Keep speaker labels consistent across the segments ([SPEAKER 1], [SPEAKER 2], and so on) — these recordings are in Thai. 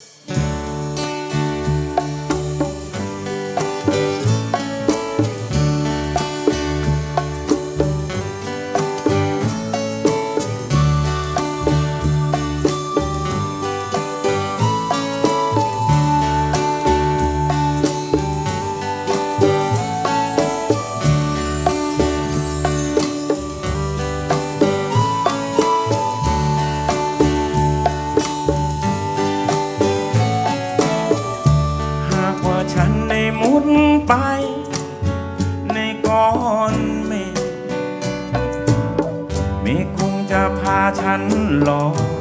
[SPEAKER 1] Yeah. ฉันได้มุดไป ในก้อนเมฆเมฆคงจะพาฉันหลอก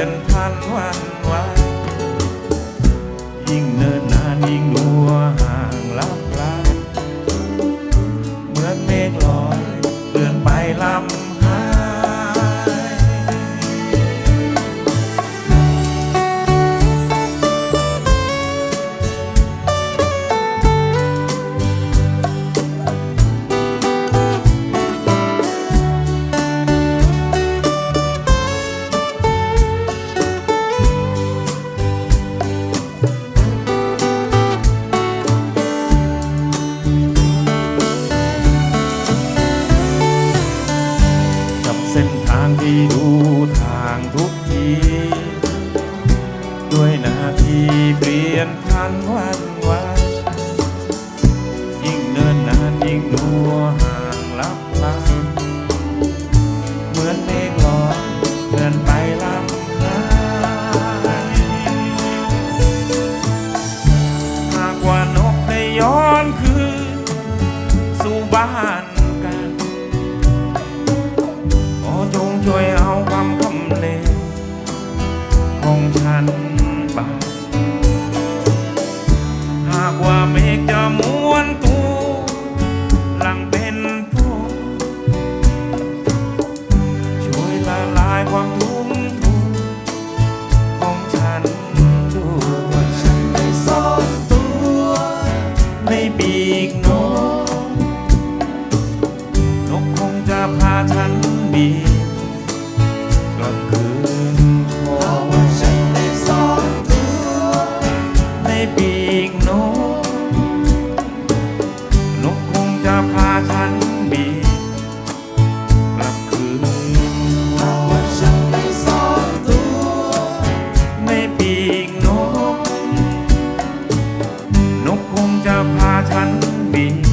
[SPEAKER 1] ลี่ยนผ่านวัน Janeiro. soy จะพาฉันบิน